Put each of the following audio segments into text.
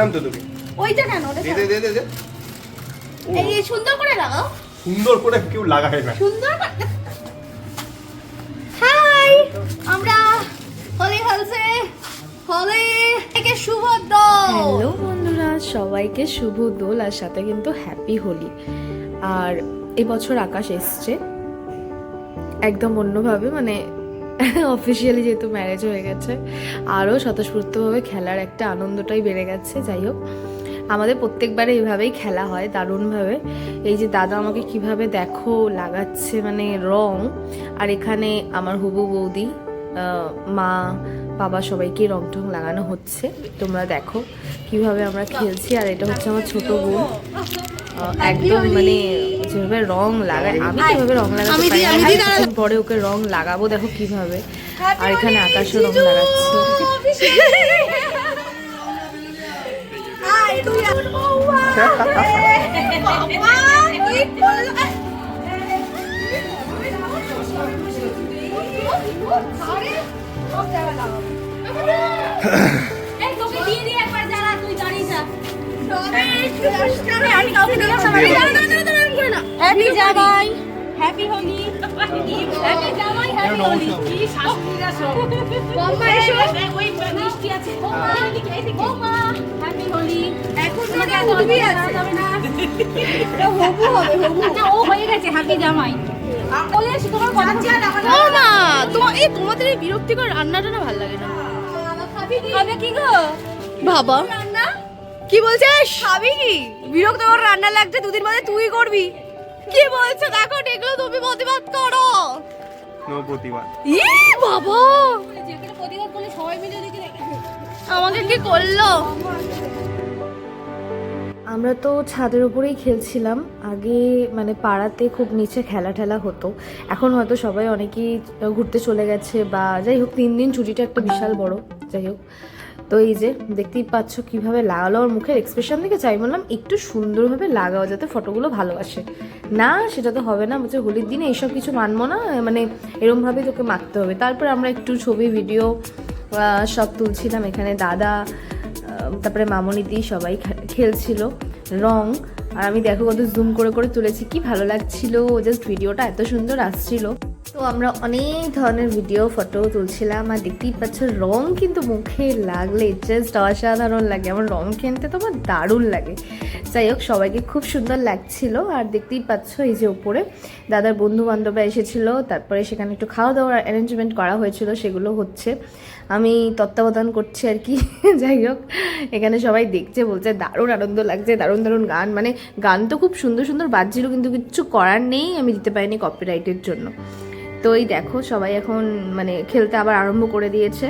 দিলাম তো তোকে। ওইটা কেন? ওটা দে দে দে দে এই এই সুন্দর করে লাগাও সুন্দর করে কেউ লাগায় না। সুন্দর হাই আমরা হোলি হাউসে হোলি থেকে শুভ দোল। হ্যালো বন্ধুরা সবাইকে শুভ দোল আর সাথে কিন্তু হ্যাপি হোলি। আর এবছর আকাশ এসছে। একদম অন্যভাবে মানে অফিসিয়ালি যেহেতু ম্যারেজ হয়ে গেছে, আরও স্বতঃস্ফূর্তভাবে খেলার একটা আনন্দটাই বেড়ে গেছে, যাই হোক। আমাদের প্রত্যেকবারে এইভাবেই খেলা হয়, দারুণভাবে। এই যে দাদা আমাকে কীভাবে দেখো, লাগাচ্ছে মানে রং, আর এখানে আমার হুবু বৌদি মা, বাবা সবাইকে রং টং লাগানো হচ্ছে। তোমরা দেখো কীভাবে আমরা খেলছি, আর এটা হচ্ছে আমার ছোট বোন একদম মানে যেভাবে রং লাগায় আমি কীভাবে রং লাগাতে পারি। কিছুক্ষণ পরে ওকে রং লাগাবো দেখো কীভাবে। আর এখানে আকাশও রং লাগাচ্ছে। আই হ্যাপি জামাই হ্যাপি হোলি হ্যাপি জামাই হ্যাপি হোলি কি শাশুড়িরা সব। বম্মা এসো। ওই মিষ্টি আছে। বৌমা এদিকে এদিকে হ্যাপি হোলি এখন তো ওটা আছে। যাবে না এটা হবু হবে, হবু। আচ্ছা ও হয়ে গেছে হ্যাপি জামাই বলে তোমার কথা ও মা তোমার এই তোমাদের এই বিরক্তিকর রান্নাটা না ভালো লাগে না। হবে কি গো? বাবা? কি বলছিস? খাবি কি বিরক্ত কর রান্না লাগছে দুদিন বাদে তুই করবি। কি বলছো? দেখো এগুলো তুমি প্রতিবাদ করো। নো প্রতিবাদ। ই বাবা! যেখানে প্রতিবাদ করলে সবাই মিলে দেখে কি করল? আমরা তো ছাদের উপরেই খেলছিলাম। আগে মানে পাড়াতে খুব নিচে খেলা ঠেলা হতো। এখন হয়তো সবাই অনেকেই ঘুরতে চলে গেছে বা যাই হোক তিন দিন ছুটিটা একটা বিশাল বড়। যাই হোক। তো এই যে দেখতেই পাচ্ছ কীভাবে লাগালো ওর মুখের এক্সপ্রেশন দেখে চাই বললাম, একটু সুন্দরভাবে লাগাও যাতে ফটোগুলো ভালো আসে না, সেটা তো হবে না, বলছে হোলির দিনে এইসব কিছু মানবো না মানে এরমভাবে তোকে মাখতে হবে। তারপরে আমরা একটু ছবি ভিডিও সব তুলছিলাম এখানে দাদা তারপরে মামনিদি সবাই খেলছিল রং। আর আমি দেখো কত জুম করে করে তুলেছি, কি ভালো লাগছিল জাস্ট ভিডিওটা এত সুন্দর আসছিল। তো আমরা অনেক ধরনের ভিডিও ফটো তুলছিলাম আর দেখতেই পাচ্ছ রং কিন্তু মুখে লাগলে জাস্ট অসাধারণ লাগে। আমার রং কিনতে তো আমার দারুণ লাগে। যাই হোক, সবাইকে খুব সুন্দর লাগছিল আর দেখতেই পাচ্ছ এই যে ওপরে দাদার বন্ধু বান্ধবরা এসেছিল, তারপরে সেখানে একটু খাওয়া দাওয়ার অ্যারেঞ্জমেন্ট করা হয়েছিল, সেগুলো হচ্ছে। আমি তত্ত্বাবধান করছি আর কি। যাই হোক, এখানে সবাই দেখছে, বলছে দারুণ আনন্দ লাগছে, দারুণ দারুণ গান। মানে গান তো খুব সুন্দর সুন্দর বাজছিল, কিন্তু কিচ্ছু করার নেই, আমি দিতে পারিনি কপিরাইটের জন্য। তো এই দেখো সবাই এখন মানে খেলতে আবার আরম্ভ করে দিয়েছে।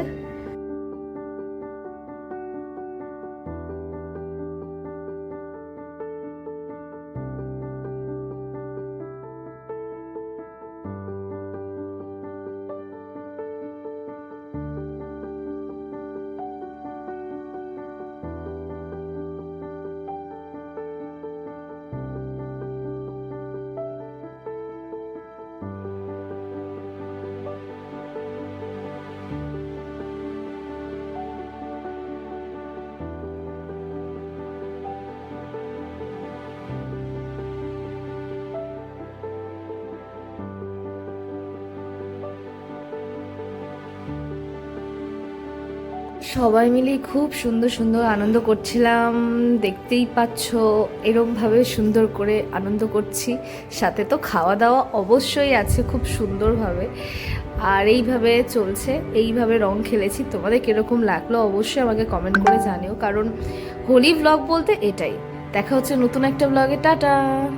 সবাই মিলে খুব সুন্দর সুন্দর আনন্দ করছিলাম। দেখতেই পাচ্ছ, এরমভাবে সুন্দর করে আনন্দ করছি। সাথে তো খাওয়া দাওয়া অবশ্যই আছে খুব সুন্দরভাবে। আর এইভাবে চলছে, এইভাবে রং খেলেছি। তোমাদের কীরকম লাগল অবশ্যই আমাকে কমেন্ট করে জানিও। কারণ হোলি ব্লগ বলতে এটাই। দেখা হচ্ছে নতুন একটা ব্লগে টাটা!